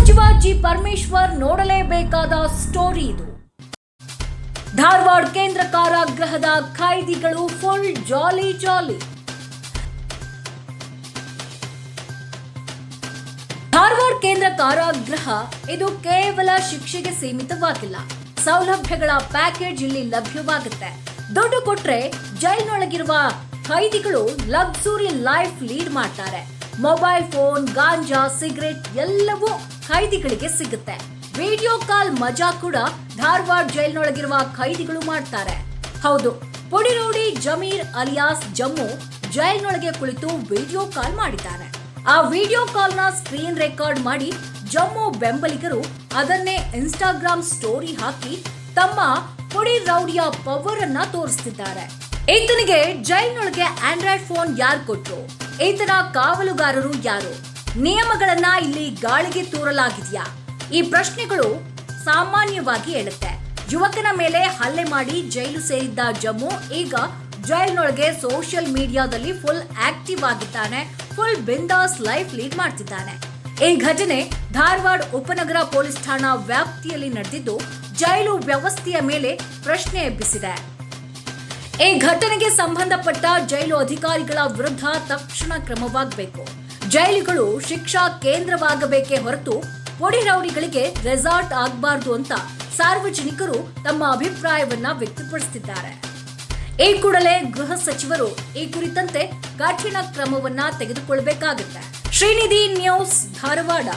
ಸಚಿವ G Parameshwar ನೋಡಲೇಬೇಕಾದ story ಇದು. ಧಾರವಾಡ ಕೇಂದ್ರ ಕಾರಾಗೃಹದ ಖೈದಿಗಳು ಫುಲ್ ಜಾಲಿ ಜಾಲಿ. ಧಾರವಾಡ ಕೇಂದ್ರ ಕಾರಾಗೃಹ ಇದು ಕೇವಲ ಶಿಕ್ಷೆಗೆ ಸೀಮಿತವಾಗಿಲ್ಲ. ಸೌಲಭ್ಯಗಳ ಪ್ಯಾಕೇಜ್ ಇಲ್ಲಿ ಲಭ್ಯವಾಗುತ್ತೆ. ದುಡ್ಡು ಕೊಟ್ರೆ ಜೈಲಿನೊಳಗಿರುವ ಖೈದಿಗಳು ಲಕ್ಸುರಿ ಲೈಫ್ ಲೀಡ್ ಮಾಡ್ತಾರೆ. ಮೊಬೈಲ್ ಫೋನ್, ಗಾಂಜಾ, ಸಿಗರೆಟ್ ಎಲ್ಲವೂ ಖೈದಿಗಳಿಗೆ ಸಿಗುತ್ತೆ. ವಿಡಿಯೋ ಕಾಲ್ ಮಜಾ ಕೂಡ ಧಾರವಾಡ ಜೈಲ್ನೊಳಗಿರುವ ಖೈದಿಗಳು ಮಾಡ್ತಾರೆ. ಹೌದು, ಪುಡಿರೋಡಿ ಜಮೀರ್ ಅಲಿಯಾಸ್ ಜಮ್ಮು ಜೈಲ್ನೊಳಗೆ ಕುಳಿತು ವಿಡಿಯೋ ಕಾಲ್ ಮಾಡಿದ್ದಾರೆ. ಆ ವಿಡಿಯೋ ಕಾಲ್ನ ಸ್ಕ್ರೀನ್ ರೆಕಾರ್ಡ್ ಮಾಡಿ ಜಮ್ಮು ಬೆಂಬಲಿಗರು ಅದನ್ನೇ ಇನ್ಸ್ಟಾಗ್ರಾಮ್ ಸ್ಟೋರಿ ಹಾಕಿ ತಮ್ಮ ಪುಡಿ ರೌಡಿಯ ಪವರ್ ಅನ್ನ ತೋರಿಸ್ತಿದ್ದಾರೆ. ಈತನಿಗೆ ಜೈಲ್ನೊಳಗೆ ಆಂಡ್ರಾಯ್ಡ್ ಫೋನ್ ಯಾರು ಕೊಟ್ರು? ಈತನ ಕಾವಲುಗಾರರು ಯಾರು? ನಿಯಮಗಳನ್ನ ಇಲ್ಲಿ ಗಾಳಿಗೆ ತೂರಲಾಗಿದೆಯಾ? ಈ ಪ್ರಶ್ನೆಗಳು ಸಾಮಾನ್ಯವಾಗಿ ಹೇಳುತ್ತೆ. ಯುವಕನ ಮೇಲೆ ಹಲ್ಲೆ ಮಾಡಿ ಜೈಲು ಸೇರಿದ್ದ ಜಮ್ಮು ಈಗ ಜೈಲಿನೊಳಗೆ ಸೋಷಿಯಲ್ ಮೀಡಿಯಾದಲ್ಲಿ ಫುಲ್ ಆಕ್ಟಿವ್ ಆಗಿದ್ದಾನೆ ಫುಲ್ ಬಿಂದಾಸ್ ಲೈಫ್ ಲೀಡ್ ಮಾಡ್ತಿದ್ದಾನೆ. ಈ ಘಟನೆ ಧಾರವಾಡ ಉಪನಗರ ಪೊಲೀಸ್ ಠಾಣಾ ವ್ಯಾಪ್ತಿಯಲ್ಲಿ ನಡೆದಿದ್ದು ಜೈಲು ವ್ಯವಸ್ಥೆಯ ಮೇಲೆ ಪ್ರಶ್ನೆ ಎಬ್ಬಿಸಿದೆ. ಈ ಘಟನೆಗೆ ಸಂಬಂಧಪಟ್ಟ ಜೈಲು ಅಧಿಕಾರಿಗಳ ವಿರುದ್ಧ ತಕ್ಷಣ ಕ್ರಮವಾಗಬೇಕು. ಜೈಲುಗಳು ಶಿಕ್ಷಾ ಕೇಂದ್ರವಾಗಬೇಕೇ ಹೊರತು ರೌಡಿಗಳಿಗೆ ರೆಸಾರ್ಟ್ ಆಗಬಾರದು ಅಂತ ಸಾರ್ವಜನಿಕರು ತಮ್ಮ ಅಭಿಪ್ರಾಯವನ್ನ ವ್ಯಕ್ತಪಡಿಸುತ್ತಿದ್ದಾರೆ. ಈ ಕೂಡಲೇ ಗೃಹ ಸಚಿವರು ಈ ಕುರಿತಂತೆ ಕಠಿಣ ಕ್ರಮವನ್ನ ತೆಗೆದುಕೊಳ್ಳಬೇಕಾಗುತ್ತೆ ಶ್ರೀನಿಧಿ ನ್ಯೂಸ್ ಧಾರವಾಡ.